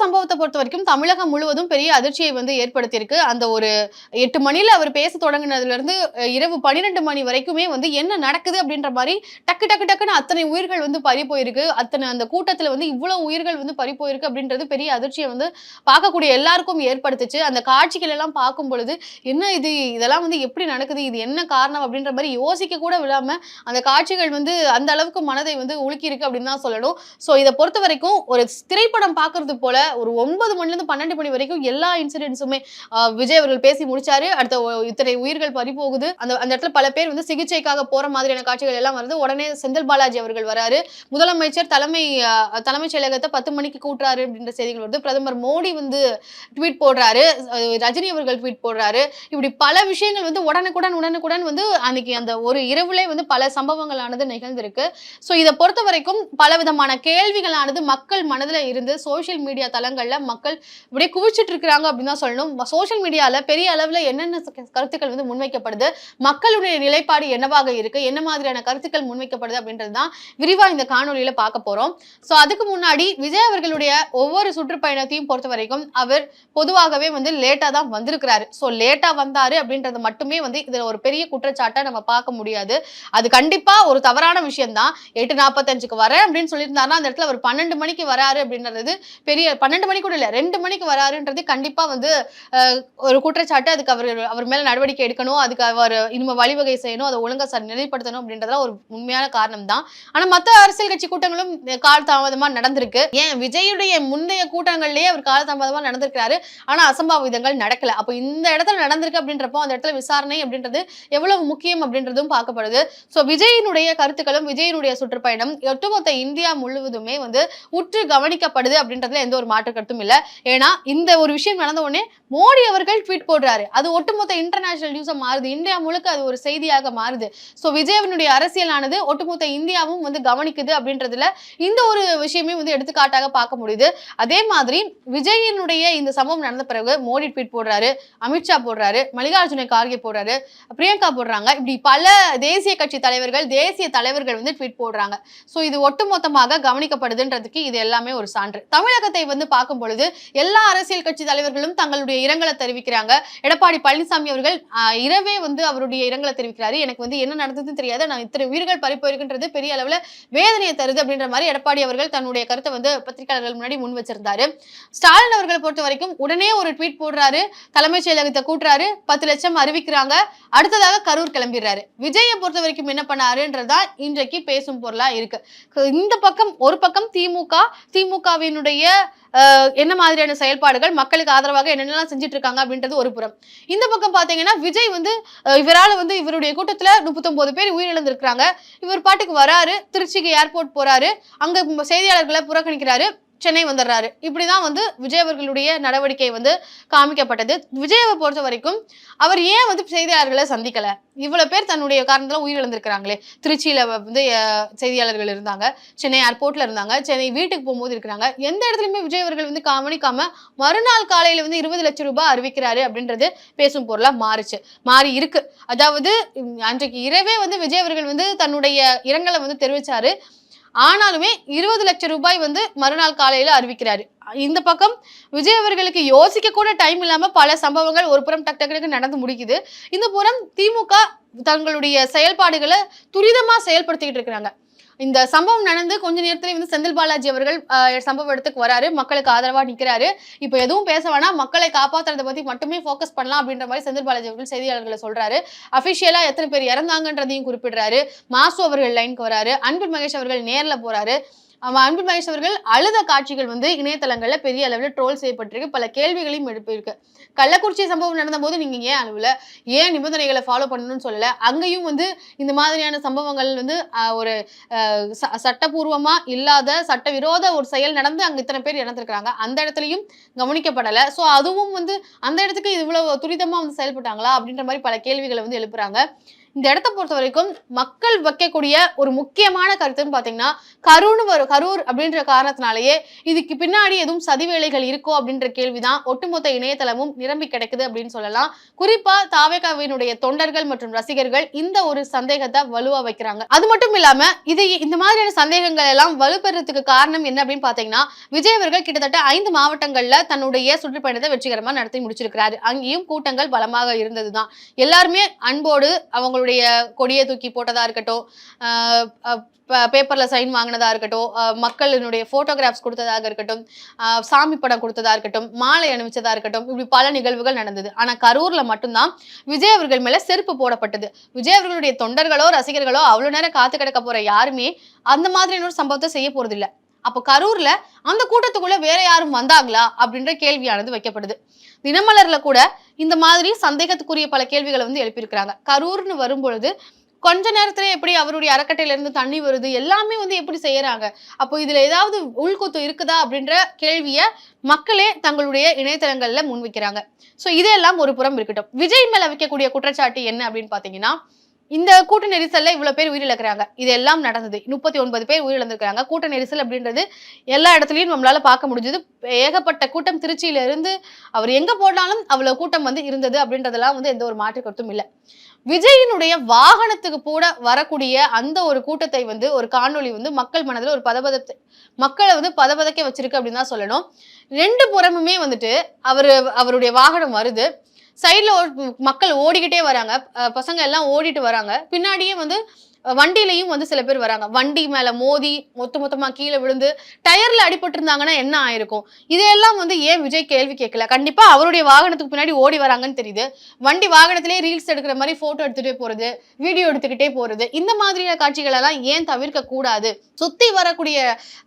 சம்பவத்தை பொறுத்த வரைக்கும் தமிழகம் முழுவதும் பெரிய அதிர்ச்சியை வந்து ஏற்படுத்தியிருக்கு. அந்த ஒரு எட்டு மணியில் அவர் பேச தொடங்கினதுல இருந்து இரவு பன்னிரெண்டு மணி வரைக்குமே வந்து என்ன நடக்குது அப்படின்ற மாதிரி டக்கு டக்கு டக்குன்னு அத்தனை உயிர்கள் வந்து பறி போயிருக்கு. அத்தனை அந்த கூட்டத்துல வந்து இவ்வளவு உயிர்கள் வந்து பறி போயிருக்கு அப்படின்றது பெரிய அதிர்ச்சியை வந்து பார்க்கக்கூடிய எல்லாருக்கும் ஏற்படுத்துச்சு. அந்த காட்சிகள் எல்லாம் பார்க்கும் பொழுது என்ன இது? இதெல்லாம் வந்து எப்படி நடக்குது? இது என்ன காரணம்? அப்படின்ற மாதிரி யோசிக்க கூட விடாம அந்த காட்சிகள் வந்து அந்த அளவுக்கு மனதை வந்து உலுக்கி இருக்கு அப்படின்னு தான் சொல்லணும். ஸோ இதை பொறுத்த வரைக்கும் ஒரு திரைப்படம் பார்க்கறது போல ஒரு ஒன்பது மணிலேருந்து பன்னெண்டு மணி வரைக்கும் எல்லா இன்சிடென்ட்ஸுமே விஜய் அவர்கள் பேசி முடிச்சாரு. அடுத்த இத்தனை உயிர்கள் பறி போகுது அந்த அந்த இடத்துல பல பேர் வந்து சிகிச்சைக்காக போற மாதிரியான காட்சிகள் எல்லாம் வருது. உடனே செந்தில் பாலாஜி அவர்கள் வராரு. முதலமைச்சர் தலைமை தலைமைச் செயலகத்தை பத்து மணிக்கு கூட்டுறாரு அப்படின்ற செய்திகள் வருது. பிரதமர் மோடி வந்து ட்வீட் போடுறாரு. ரஜினி அவர்கள் ட்வீட் போடுறாரு. இப்படி பல விஷயங்கள் வந்து உடனுக்குடன் உடனுக்குடன் வந்து அன்னைக்கு அந்த ஒரு இரவுலே வந்து பல சம்பவங்களானது நிகழ்ந்திருக்கு. ஸோ இதை பொறுத்த வரைக்கும் பல விதமான கேள்விகளானது மக்கள் மனதில் இருந்து சோஷியல் மீடியா தளங்களில் மக்கள் இப்படியே குவிச்சிட்டு இருக்கிறாங்க அப்படின்னு தான் சொல்லணும். சோஷியல் மீடியாவில் பெரிய அளவில் என்னென்ன கருத்துக்கள் வந்து முன்வைக்கப்படுது மக்களுடைய நிலைப்பாடு என்னவாக இருக்கு என்ன மாதிரியான கருத்துக்கள் முன்வைக்கப்படுது அப்படின்றது தான் விரிவாக இந்த காணொலியில் பார்க்க போகிறோம் ஸோ அதுக்கு முன்னாடி விஜய் அவர்களுடைய ஒவ்வொரு சுற்றுப்பயணத்தையும் பொறுத்த வரைக்கும் அவர் பொதுவாகவே வந்து லேட்டாக தான் வந்திருக்கிறாரு. ஸோ லேட்டாக வந்தார் அப்படின்றது மட்டுமே வந்து இதில் ஒரு பெரிய குற்றச்சாட்டை நம்ம பார்க்க முடியாது. அது கண்டிப்பாக ஒரு தவறான விஷயம் தான் எட்டு நாற்பத்தஞ்சுக்கு வரேன் அப்படின்னு சொல்லியிருந்தாருன்னா அந்த இடத்துல அவர் பன்னெண்டு மணிக்கு வராரு அப்படின்றது பெரிய பன்னெண்டு மணி கூட இல்லை ரெண்டு மணிக்கு வராருன்றது கண்டிப்பா வந்து ஒரு குற்றச்சாட்டு. அதுக்கு அவர் அவர் மேல நடவடிக்கை எடுக்கணும். அதுக்கு அவர் இனிமே வழிவகை செய்யணும். அதை ஒழுங்கா சார் நிலைப்படுத்தணும் அப்படின்றதுலாம் ஒரு உண்மையான காரணம் தான் ஆனா மத்த அரசியல் கட்சி கூட்டங்களும் கால தாமதமா நடந்திருக்கு. ஏன்? விஜயுடைய முந்தைய கூட்டங்கள்லயே அவர் கால தாமதமா நடந்திருக்கிறாரு. ஆனா அசம்பாவிதங்கள் நடக்கல. அப்போ இந்த இடத்துல நடந்திருக்கு அப்படின்றப்போ அந்த இடத்துல விசாரணை அப்படின்றது எவ்வளவு முக்கியம் அப்படின்றதும் பார்க்கப்படுது. ஸோ விஜயினுடைய கருத்துக்களும் விஜயினுடைய சுற்றுப்பயணம் ஒட்டுமொத்த இந்தியா முழுவதுமே வந்து உற்று கவனிக்கப்படுது அப்படின்றதுல எந்த ஒரு மாற்று கருத்தும் இல்லை. ஏன்னா இந்த ஒரு விஷயம் நடந்த உடனே மோடி அவர்கள் ட்வீட் போடுறாரு. அது ஒட்டுமொத்த இன்டர்நேஷனல் நியூஸா மாறுது. இந்தியா முழுக்க அது ஒரு செய்தியாக மாறுது. ஸோ விஜயவனுடைய அரசியலானது ஒட்டுமொத்த இந்தியாவும் வந்து கவனிக்குது அப்படின்றதுல இந்த ஒரு விஷயமே வந்து எடுத்துக்காட்டாக பார்க்க முடியுது. அதே மாதிரி விஜயனுடைய இந்த சம்பவம் நடந்த பிறகு மோடி ட்வீட் போடுறாரு அமித்ஷா போடுறாரு மல்லிகார்ஜுன கார்கே போடுறாரு பிரியங்கா போடுறாங்க. இப்படி பல தேசிய கட்சி தலைவர்கள் தேசிய தலைவர்கள் வந்து ட்வீட் போடுறாங்க. ஸோ இது ஒட்டுமொத்தமாக கவனிக்கப்படுதுன்றதுக்கு இது எல்லாமே ஒரு சான்று. தமிழகத்தை வந்து பார்க்கும் பொழுது எல்லா அரசியல் கட்சி தலைவர்களும் தங்களுடைய இரங்கலை தெரிவிக்கிறாங்க. எடப்பாடி பழனிசாமி அவர்கள் இரவே வந்து அவருடைய இரங்கலை தெரிவிக்கிறாரு. எனக்கு வந்து என்ன நடந்ததுன்னு தெரியாது. நான் இத்தனை உயிர்கள் பறிப்போயிருக்கின்றது பெரிய அளவில் வேதனையை தருது அப்படின்ற மாதிரி எடப்பாடி அவர்கள் தன்னுடைய கருத்தை வந்து பத்திரிகையாளர்கள் முன்னாடி முன் வச்சிருந்தாரு. ஸ்டாலின் அவர்களை பொறுத்த வரைக்கும் உடனே ஒரு ட்வீட் போடுறாரு. தலைமைச் செயலகத்தை கூட்டுறாரு. பத்து லட்சம் அறிவிக்கிறாங்க. அடுத்ததாக கரூர் கிளம்பிடுறாரு. விஜயை பொறுத்த வரைக்கும் என்ன பண்ணாருன்றதுதான் இன்றைக்கு பேசும் பொருளா இருக்கு. இந்த பக்கம் ஒரு பக்கம் திமுக திமுகவினுடைய என்ன மாதிரியான செயல்பாடுகள் மக்களுக்கு ஆதரவாக என்னென்னலாம் செஞ்சுட்டு இருக்காங்க அப்படின்றது ஒரு புறம். இந்த பக்கம் பார்த்தீங்கன்னா விஜய் வந்து இவரால் வந்து இவருடைய கூட்டத்தில் முப்பத்தொம்போது பேர் உயிரிழந்திருக்கிறாங்க. இவர் பாட்டுக்கு வராரு திருச்சிக்கு ஏர்போர்ட் போறாரு அங்கே செய்தியாளர்களை புறக்கணிக்கிறாரு. சென்னை வந்துடுறாரு. இப்படிதான் வந்து விஜய் அவர்களுடைய நடவடிக்கை வந்து காமிக்கப்பட்டது. விஜயவை பொறுத்த வரைக்கும் அவர் ஏன் வந்து செய்தியாளர்களை சந்திக்கல? இவ்வளவு பேர் தன்னுடைய காரணத்துல உயிரிழந்திருக்கிறாங்களே. திருச்சியில வந்து செய்தியாளர்கள் இருந்தாங்க. சென்னை ஏர்போர்ட்ல இருந்தாங்க. சென்னை வீட்டுக்கு போகும்போது இருக்கிறாங்க. எந்த இடத்துலயுமே விஜய் அவர்கள் வந்து கவனிக்காம மறுநாள் காலையில வந்து இருபது லட்சம் ரூபாய் அறிவிக்கிறாரு அப்படின்றது பேசும் பொருளா மாறுச்சு. மாறி இருக்கு. அதாவது அன்றைக்கு இரவே வந்து விஜய் அவர்கள் வந்து தன்னுடைய இரங்கலை வந்து தெரிவிச்சாரு. ஆனாலுமே இருபது லட்சம் ரூபாய் வந்து மறுநாள் காலையில அறிவிக்கிறாரு. இந்த பக்கம் விஜய் அவர்களுக்கு யோசிக்க கூட டைம் இல்லாம பல சம்பவங்கள் ஒரு புறம் டக் டக்கு நடந்து முடிக்குது. இந்த புறம் திமுக தங்களுடைய செயல்பாடுகளை துரிதமா செயல்படுத்திக்கிட்டு இருக்கிறாங்க. இந்த சம்பவம் நடந்து கொஞ்ச நேரத்துல வந்து செந்தில் பாலாஜி அவர்கள் சம்பவ இடத்துக்கு வராரு. மக்களுக்கு ஆதரவா நிக்கிறாரு. இப்போ எதுவும் பேச வேணாம். மக்களை காப்பாத்துறத பத்தி மட்டுமே ஃபோக்கஸ் பண்ணலாம் அப்படின்ற மாதிரி செந்தில் பாலாஜி அவர்கள் செய்தியாளர்களை சொல்றாரு. அபிஷியலா எத்தனை பேர் இறந்தாங்கன்றதையும் குறிப்பிடுறாரு. மாசு அவர்கள் லைனுக்கு வராரு. அன்பில் மகேஷ் அவர்கள் நேர்ல போறாரு. அன்பு மகேஷ் அவர்கள் அழுத காட்சிகள் வந்து இணையதளங்கள்ல பெரிய அளவில் ட்ரோல் செய்யப்பட்டிருக்கு. பல கேள்விகளையும் எழுப்பியிருக்கு. கள்ளக்குறிச்சி சம்பவம் நடந்தபோது நீங்க ஏன் அழுவல? ஏன் நிபந்தனைகளை ஃபாலோ பண்ணணும்னு சொல்லல? அங்கேயும் வந்து இந்த மாதிரியான சம்பவங்கள் வந்து ஒரு ச- சட்டபூர்வமா இல்லாத சட்டவிரோத ஒரு செயல் நடந்து அங்க இத்தனை பேர் இறந்துருக்குறாங்க. அந்த இடத்துலயும் கவனிக்கப்படல. ஸோ அதுவும் வந்து அந்த இடத்துக்கு இவ்வளவு துரிதமா வந்து செயல்பட்டாங்களா? அப்படின்ற மாதிரி பல கேள்விகளை வந்து எழுப்புறாங்க. இந்த இடத்த பொறுத்த வரைக்கும் மக்கள் வைக்கக்கூடிய ஒரு முக்கியமான கருத்துன்னு பாத்தீங்கன்னா கரூர்னு வரும் கரூர் அப்படின்ற காரணத்தினாலேயே இதுக்கு பின்னாடி எதுவும் சதி வேலைகள் இருக்கோ அப்படின்ற கேள்விதான் ஒட்டுமொத்த இணையதளமும் நிரம்பி கிடைக்குது அப்படின்னு சொல்லலாம். குறிப்பா தாவேகாவினுடைய தொண்டர்கள் மற்றும் ரசிகர்கள் இந்த ஒரு சந்தேகத்தை வலுவா வைக்கிறாங்க. அது மட்டும் இல்லாம இது இந்த மாதிரியான சந்தேகங்கள் எல்லாம் வலுப்பெறதுக்கு காரணம் என்ன அப்படின்னு பாத்தீங்கன்னா விஜய் அவர்கள் கிட்டத்தட்ட ஐந்து மாவட்டங்கள்ல தன்னுடைய சுற்றுப்பயணத்தை வெற்றிகரமா நடத்தி முடிச்சிருக்கிறாரு. அங்கேயும் கூட்டங்கள் பலமாக இருந்ததுதான். எல்லாருமே அன்போடு அவங்களுடைய கொடியை தூக்கி போட்டதா இருக்கட்டும் ஆஹ் பேப்பர்ல சைன் வாங்கினதா இருக்கட்டும் மக்களினுடைய போட்டோகிராஃப்ஸ் கொடுத்ததாக இருக்கட்டும் சாமி படம் கொடுத்ததா இருக்கட்டும் மாலை அணிவிச்சதா இருக்கட்டும் இப்படி பல நிகழ்வுகள் நடந்தது. ஆனா கரூர்ல மட்டும்தான் விஜய் அவர்கள் மேல செருப்பு போடப்பட்டது. விஜய் அவர்களுடைய தொண்டர்களோ ரசிகர்களோ அவ்வளவு நேரம் காத்து கிடக்க போற யாருமே அந்த மாதிரியான ஒரு சம்பவத்தை செய்ய போறது இல்லை அப்போ கரூர்ல அந்த கூட்டத்துக்குள்ள வேற யாரும் வந்தாங்களா அப்படின்ற கேள்வியானது வைக்கப்படுது. தினமலர்ல கூட இந்த மாதிரி சந்தேகத்துக்குரிய பல கேள்விகளை வந்து எழுப்பியிருக்கிறாங்க. கரூர்னு வரும்பொழுது கொஞ்ச நேரத்துல எப்படி அவருடைய அறக்கட்டையில இருந்து தண்ணி வருது எல்லாமே வந்து எப்படி செய்யறாங்க அப்போ இதுல ஏதாவது உள்குத்து இருக்குதா அப்படின்ற கேள்விய மக்களே தங்களுடைய இணையதளங்கள்ல முன்வைக்கிறாங்க. சோ இதெல்லாம் ஒரு புறம் இருக்கட்டும். விஜய் மேல வைக்கக்கூடிய குற்றச்சாட்டு என்ன அப்படின்னு பாத்தீங்கன்னா இந்த கூட்ட நெரிசல்ல இவ்வளவு பேர் உயிரிழக்கிறாங்க. இது எல்லாம் நடந்தது. முப்பத்தி ஒன்பது பேர் உயிரிழந்திருக்கிறாங்க. கூட்ட நெரிசல் அப்படின்றது எல்லா இடத்துலயும் நம்மளால பார்க்க முடிஞ்சது. ஏகப்பட்ட கூட்டம் திருச்சியில இருந்து அவர் எங்க போனாலும் அவ்வளவு கூட்டம் வந்து இருந்தது அப்படின்றதெல்லாம் வந்து எந்த ஒரு மாற்று கருத்தும் இல்லை. விஜயினுடைய வாகனத்துக்கு கூட வரக்கூடிய அந்த ஒரு கூட்டத்தை வந்து ஒரு காணொளி வந்து மக்கள் மனதில் ஒரு பதபதத்தை மக்களை வந்து பதபதக்க வச்சிருக்கு அப்படின்னு தான் சொல்லணும். ரெண்டு புறமுமே வந்துட்டு அவரு அவருடைய வாகனம் வருது. சைடில் மக்கள் ஓடிக்கிட்டே வராங்க. பசங்க எல்லாம் ஓடிட்டு வராங்க. பின்னாடியே வந்து வண்டியிலையும் வந்து சில பேர் வராங்க. வண்டி மேல மோதி மொத்த மொத்தமா கீழே விழுந்து டயர்ல அடிபட்டிருந்தாங்கன்னா என்ன ஆயிருக்கும்? இதையெல்லாம் வந்து ஏன் விஜய் கேள்வி கேட்கல? கண்டிப்பா அவருடைய வாகனத்துக்கு பின்னாடி ஓடி வராங்கன்னு தெரியுது. வண்டி வாகனத்திலே ரீல்ஸ் எடுக்கிற மாதிரி போட்டோ எடுத்துட்டே போறது வீடியோ எடுத்துக்கிட்டே போறது இந்த மாதிரியான காட்சிகள் எல்லாம் ஏன் தவிர்க்க கூடாது? சுத்தி வரக்கூடிய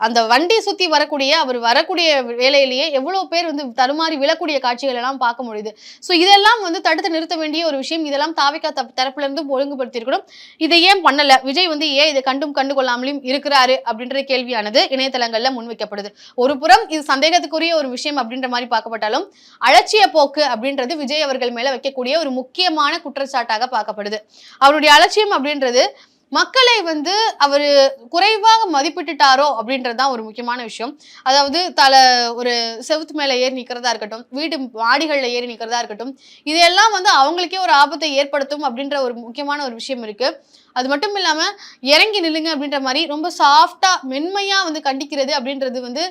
அந்த வண்டி சுத்தி வரக்கூடிய அவர் வரக்கூடிய வேலையிலேயே எவ்வளவு பேர் வந்து தருமாறி விழக்கூடிய காட்சிகள் எல்லாம் பார்க்க முடியுது. ஸோ இதெல்லாம் வந்து தடுத்து நிறுத்த வேண்டிய ஒரு விஷயம். இதெல்லாம் தாவிக்கா தரப்புல இருந்து ஒழுங்குபடுத்தியிருக்கணும். இதை ஏன் பண்ணல? விஜய் வந்து ஏன் இதை கண்டும் கண்டு கொள்ளாமலையும் இருக்கிறாரு அப்படின்ற கேள்வியானது இணையதளங்கள்ல முன்வைக்கப்படுது. ஒரு புறம் இது சந்தேகத்துக்குரிய ஒரு விஷயம் அப்படின்ற மாதிரி பார்க்கப்பட்டாலும் அலட்சிய போக்கு அப்படின்றது விஜய் அவர்கள் மேல வைக்கக்கூடிய ஒரு முக்கியமான குற்றச்சாட்டாக பார்க்கப்படுது. அவருடைய அலட்சியம் அப்படின்றது மக்களை வந்து அவர் குறைவாக மதிப்பிட்டுட்டாரோ அப்படின்றது தான் ஒரு முக்கியமான விஷயம். அதாவது தலை ஒரு செவுத்து மேலே ஏறி நிற்கிறதா இருக்கட்டும் வீடு மாடிகளில் ஏறி நிற்கிறதா இருக்கட்டும் இதெல்லாம் வந்து அவங்களுக்கே ஒரு ஆபத்தை ஏற்படுத்தும் அப்படின்ற ஒரு முக்கியமான ஒரு விஷயம் இருக்கு. அது மட்டும் இல்லாமல் இறங்கி நில்லுங்க அப்படின்ற மாதிரி ரொம்ப சாஃப்டாக மென்மையாக வந்து கண்டிக்கிறது அப்படின்றது வந்து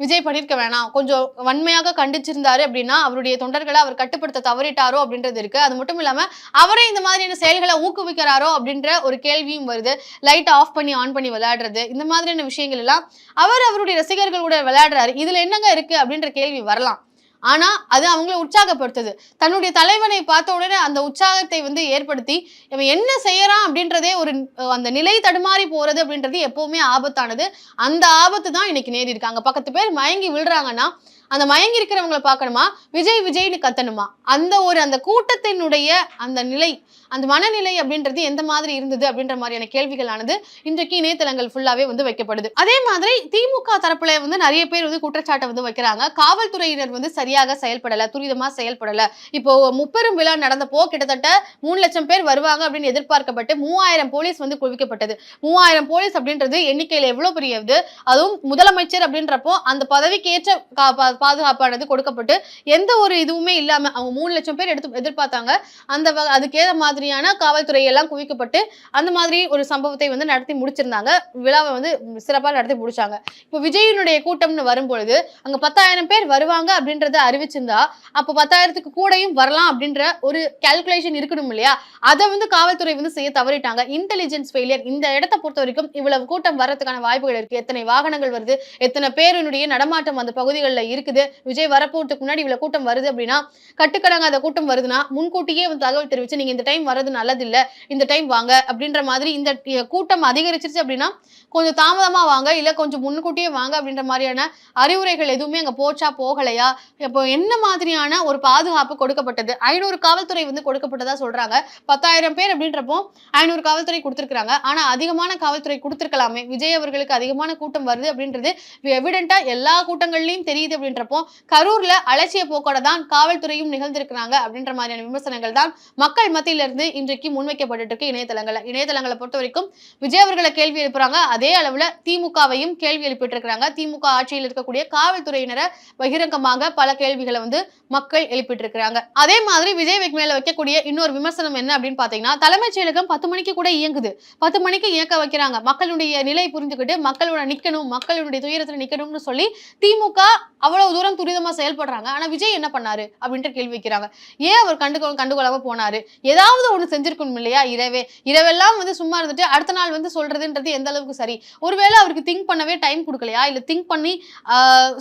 விஜய் பண்ணியிருக்க வேணாம். கொஞ்சம் வன்மையாக கண்டிச்சிருந்தாரு அப்படின்னா அவருடைய தொண்டர்களை அவர் கட்டுப்படுத்த தவறிட்டாரோ அப்படின்றது இருக்கு. அது மட்டும் இல்லாம அவரே இந்த மாதிரியான செயல்களை ஊக்குவிக்கிறாரோ அப்படின்ற ஒரு கேள்வியும் வருது. லைட் ஆஃப் பண்ணி ஆன் பண்ணி விளையாடுறது இந்த மாதிரியான விஷயங்கள் எல்லாம் அவர் அவருடைய ரசிகர்கள் கூட விளையாடுறாரு. இதுல என்னங்க இருக்கு அப்படின்ற கேள்வி வரலாம். ஆனால் அது அவங்கள உற்சாகப்படுத்துது. தன்னுடைய தலைவனை பார்த்த உடனே அந்த உற்சாகத்தை வந்து ஏற்படுத்தி இவன் என்ன செய்யறான் அப்படின்றதே ஒரு அந்த நிலை தடுமாறி போறது அப்படின்றது எப்பவுமே ஆபத்தானது. அந்த ஆபத்து தான் இன்னைக்கு நேரி இருக்காங்க பக்கத்து பேர் மயங்கி விழுறாங்கன்னா அந்த மயங்கி இருக்கிறவங்கள பார்க்கணுமா? விஜய் விஜய்னு கத்தணுமா? அந்த ஒரு அந்த கூட்டத்தினுடைய அந்த நிலை அந்த மனநிலை அப்படின்றது எந்த மாதிரி இருந்தது அப்படின்ற மாதிரியான கேள்விகளானது இன்றைக்கு இணையதளங்கள் ஃபுல்லாவே வந்து வைக்கப்படுது. அதே மாதிரி திமுக தரப்புல வந்து நிறைய பேர் வந்து குற்றச்சாட்டை வந்து வைக்கிறாங்க. காவல்துறையினர் வந்து சரியாக செயல்படல துரிதமா செயல்படல. இப்போ முப்பெரும் விழா நடந்தப்போ கிட்டத்தட்ட மூணு லட்சம் பேர் வருவாங்க அப்படின்னு எதிர்பார்க்கப்பட்டு மூவாயிரம் போலீஸ் வந்து குவிக்கப்பட்டது. மூவாயிரம் போலீஸ் அப்படின்றது எண்ணிக்கையில எவ்வளவு பெரிய இது அதுவும் முதலமைச்சர் அப்படின்றப்போ அந்த பதவிக்கு ஏற்ற கா- பா- பாதுகாப்பானது கொடுக்கப்பட்டு எந்த ஒரு இதுவுமே இல்லாம அவங்க மூணு லட்சம் பேர் எடுத்து எதிர்பார்த்தாங்க. அந்த வ- அதுக்கேற்ற மாதிரியான காவல்துறை எல்லாம் குவிக்கப்பட்டு அந்த மாதிரி ஒரு சம்பவத்தை வந்து நடத்தி முடிச்சிருந்தாங்க. விழாவை வந்து சிறப்பாக நடத்தி முடிச்சாங்க. இப்போ விஜயனுடைய கூட்டம்னு வரும்பொழுது அங்க பத்தாயிரம் பேர் வருவாங்க அப்படின்றத அறிவிச்சிருந்தா அப்போ பத்தாயிரத்துக்கு கூடயும் வரலாம் அப்படின்ற ஒரு கால்குலேஷன் இருக்கணும் இல்லையா? அதை வந்து காவல்துறை வந்து செய்ய தவறிட்டாங்க. இன்டெலிஜென்ஸ் ஃபெயிலியர் இந்த இடத்தை பொறுத்த வரைக்கும் இவ்வளவு கூட்டம் வர்றதுக்கான வாய்ப்புகள் இருக்கு. எத்தனை வாகனங்கள் வருது எத்தனை பேருனுடைய நடமாட்டம் அந்த பகுதிகளில் இருக்குது. விஜய் வரப்போறதுக்கு முன்னாடி இவ்வளவு கூட்டம் வருது அப்படின்னா கட்டுக்கடங்காத கூட்டம் வருதுன்னா முன்கூட்டியே வந்து தகவல் தெரிவிச்சு நீங்க இந்த டைம் வர்றது நல்லது இந்த டைம் வாங்க. அப்படின்ற மாதிரி இந்த கூட்டம் அதிகரிச்சிருச்சு அப்படின்னா கொஞ்சம் தாமதமா வாங்க. இல்ல கொஞ்சம் முன்கூட்டியே வாங்க அப்படின்ற மாதிரியான அறிவுரைகள் எதுவுமே அங்க போச்சா போகலையா? இப்போ என்ன மாதிரியான ஒரு பாதுகாப்பு கொடுக்கப்பட்டது? ஐநூறு காவல்துறை வந்து கொடுக்கப்பட்டதா சொல்றாங்க. பத்தாயிரம் பேர் அப்படின்றப்போ ஐநூறு காவல்துறை கொடுத்துருக்காங்க ஆனா அதிகமான காவல்துறை கொடுத்துருக்கலாமே. விஜய் அவர்களுக்கு அதிகமான கூட்டம் வருது அப்படின்றது எவிடென்ட்டா எல்லா கூட்டங்கள்லயும் தெரியுது அப்படின்ற அப்படின்றப்போ கரூர்ல அலட்சிய போக்கோட தான் காவல்துறையும் நிகழ்ந்திருக்கிறாங்க அப்படின்ற மாதிரியான விமர்சனங்கள் தான் மக்கள் மத்தியிலிருந்து இன்றைக்கு முன்வைக்கப்பட்டு இருக்கு இணையதளங்கள்ல. இணையதளங்களை பொறுத்த வரைக்கும் விஜய் அவர்களை கேள்வி எழுப்புறாங்க. அதே அளவுல திமுகவையும் கேள்வி எழுப்பிட்டு இருக்கிறாங்க திமுக ஆட்சியில் இருக்கக்கூடிய காவல்துறையினரை பகிரங்கமாக பல கேள்விகளை வந்து மக்கள் எழுப்பிட்டு இருக்கிறாங்க அதே மாதிரி விஜய் மேல வைக்கக்கூடிய இன்னொரு விமர்சனம் என்ன அப்படின்னு பாத்தீங்கன்னா தலைமைச் செயலகம் பத்து மணிக்கு கூட இயங்குது. பத்து மணிக்கு இயக்க வைக்கிறாங்க. மக்களுடைய நிலை புரிஞ்சுக்கிட்டு மக்களோட நிக்கணும் மக்களுடைய துயரத்துல நிக்கணும்னு சொல்லி திமுக அவ்வளவு தூரம் துரிதமா செயல்படுறாங்க. ஆனா விஜய் என்ன பண்ணாரு? அப்படின்ட்டு கேள்வி வைக்கிறாங்க. ஏன் அவர் கண்டுகொள் கண்டுகொள்ளாம போனாரு? ஏதாவது ஒண்ணு செஞ்சிருக்கணும் இல்லையா இரவே? இரவெல்லாம் வந்து சும்மா இருந்துட்டு அடுத்த நாள் வந்து சொல்றதுன்றது எந்த அளவுக்கு சரி? ஒருவேளை அவருக்கு திங்க் பண்ணவே டைம் கொடுக்கலையா? இல்ல திங்க் பண்ணி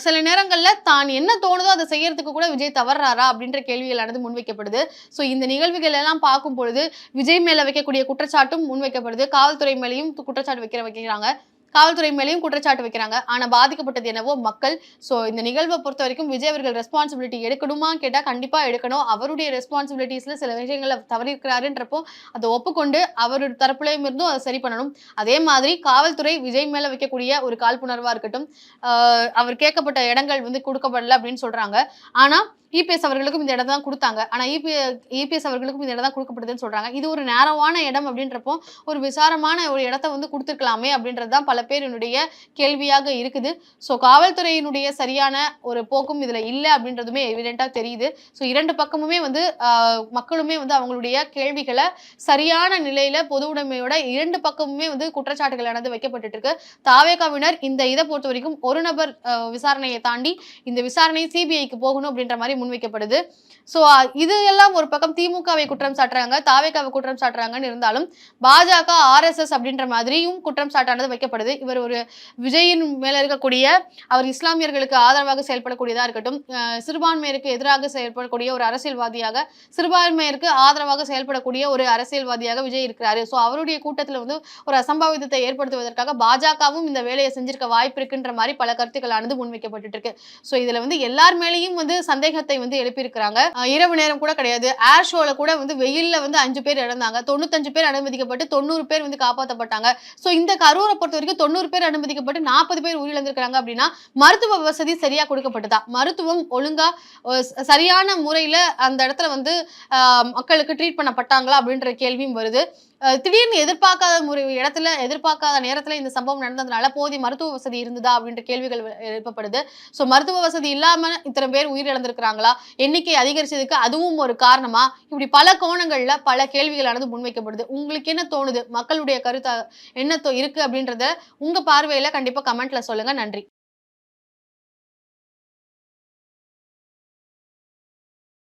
சில நேரங்கள்ல தான் என்ன தோணுதோ அதை செய்யறதுக்கு கூட விஜய் தவறாரா? அப்படின்ற கேள்விகளானது முன்வைக்கப்படுது. ஸோ இந்த நிகழ்வுகள் எல்லாம் பார்க்கும் பொழுது விஜய் மேல வைக்கக்கூடிய குற்றச்சாட்டும் முன்வைக்கப்படுது. காவல்துறை மேலேயும் குற்றச்சாட்டு வைக்கிற வைக்கிறாங்க. காவல்துறை மேலேயும் குற்றச்சாட்டு வைக்கிறாங்க. ஆனா பாதிக்கப்பட்டது என்னவோ மக்கள். சோ இந்த நிகழ்வை பொறுத்த வரைக்கும் விஜய் அவர்கள் ரெஸ்பான்சிபிலிட்டி எடுக்கணுமா? கேட்டா கண்டிப்பா எடுக்கணும். அவருடைய ரெஸ்பான்சிபிலிட்டிஸ்ல சில விஷயங்களை தவறிருக்கிறாருன்றப்போ அதை ஒப்புக்கொண்டு அவருடைய தரப்புலையும் இருந்தும் அதை சரி பண்ணணும். அதே மாதிரி காவல்துறை விஜய் மேல வைக்கக்கூடிய ஒரு காழ்ப்புணர்வா இருக்கட்டும் அவர் கேட்கப்பட்ட இடங்கள் வந்து கொடுக்கப்படல அப்படின்னு சொல்றாங்க. ஆனா இபிஎஸ் அவர்களுக்கும் இந்த இடம் தான் கொடுத்தாங்க ஆனால் இபி இபிஎஸ் அவர்களுக்கும் இந்த இடம் தான் கொடுக்கப்படுதுன்னு சொல்கிறாங்க இது ஒரு நேரமான இடம் அப்படின்றப்போ ஒரு விசாரமான ஒரு இடத்த வந்து கொடுத்துருக்கலாமே அப்படின்றது தான் பல பேரினுடைய கேள்வியாக இருக்குது. ஸோ காவல்துறையினுடைய சரியான ஒரு போக்கும் இதில் இல்லை அப்படின்றதுமே எவிடெண்ட்டாக தெரியுது. ஸோ இரண்டு பக்கமுமே வந்து மக்களுமே வந்து அவங்களுடைய கேள்விகளை சரியான நிலையில் பொது உடைமையோட இரண்டு பக்கமுமே வந்து குற்றச்சாட்டுகள் நடந்து வைக்கப்பட்டுட்டு இருக்கு தாவேகாவினர் இந்த இதை பொறுத்த வரைக்கும் ஒரு நபர் விசாரணையை தாண்டி இந்த விசாரணை சிபிஐக்கு போகணும் அப்படின்ற மாதிரி முன்வைக்கப்படுது. ஸோ இது எல்லாம் ஒரு பக்கம் திமுகவை குற்றம் சாட்டுறாங்க தாவேக்காவை குற்றம் சாட்டுறாங்கன்னு இருந்தாலும் பாஜக ஆர்எஸ்எஸ் அப்படின்ற மாதிரியும் குற்றம் சாட்டானது வைக்கப்படுது. இவர் ஒரு விஜயின் மேல இருக்கக்கூடிய அவர் இஸ்லாமியர்களுக்கு ஆதரவாக செயல்படக்கூடியதா இருக்கட்டும் சிறுபான்மையருக்கு எதிராக செயல்படக்கூடிய ஒரு அரசியல்வாதியாக சிறுபான்மையருக்கு ஆதரவாக செயல்படக்கூடிய ஒரு அரசியல்வாதியாக விஜய் இருக்கிறாரு. ஸோ அவருடைய கூட்டத்தில் வந்து ஒரு அசம்பாவிதத்தை ஏற்படுத்துவதற்காக பாஜகவும் இந்த வேலையை செஞ்சிருக்க வாய்ப்பு இருக்குன்ற மாதிரி பல கருத்துக்களானது முன்வைக்கப்பட்டு இருக்கு. ஸோ இதுல வந்து எல்லார் மேலேயும் வந்து சந்தேகத்தை வந்து எழுப்பியிருக்கிறாங்க. இரவு நேரம் கூட கிடையாது. ஏர் ஷோல கூட வந்து வெயில்ல வந்து அஞ்சு பேர் இறந்தாங்க. தொண்ணூத்தஞ்சு பேர் அனுமதிக்கப்பட்டு தொண்ணூறு பேர் வந்து காப்பாற்றப்பட்டாங்க ஸோ இந்த கரூரை பொறுத்த வரைக்கும் தொண்ணூறு பேர் அனுமதிக்கப்பட்டு நாற்பது பேர் உயிரிழந்திருக்கிறாங்க அப்படின்னா மருத்துவ வசதி சரியா கொடுக்கப்பட்டதா? மருத்துவம் ஒழுங்கா சரியான முறையில அந்த இடத்துல வந்து மக்களுக்கு ட்ரீட் பண்ணப்பட்டாங்களா அப்படின்ற கேள்வியும் வருது. திடீர்னு எதிர்பார்க்காத முறை இடத்துல எதிர்பார்க்காத நேரத்துல இந்த சம்பவம் நடந்ததுனால போதிய மருத்துவ வசதி இருந்ததா அப்படின்ற கேள்விகள் எழுப்பப்படுது. ஸோ மருத்துவ வசதி இல்லாம இத்தனை பேர் உயிரிழந்திருக்கிறாங்களா? எண்ணிக்கை அதிகரிச்சதுக்கு அதுவும் ஒரு காரணமா? இப்படி பல கோணங்கள்ல பல கேள்விகளானது முன்வைக்கப்படுது. உங்களுக்கு என்ன தோணுது? மக்களுடைய கருத்து என்ன இருக்கு அப்படின்றத உங்க பார்வையில கண்டிப்பா கமெண்ட்ல சொல்லுங்க. நன்றி.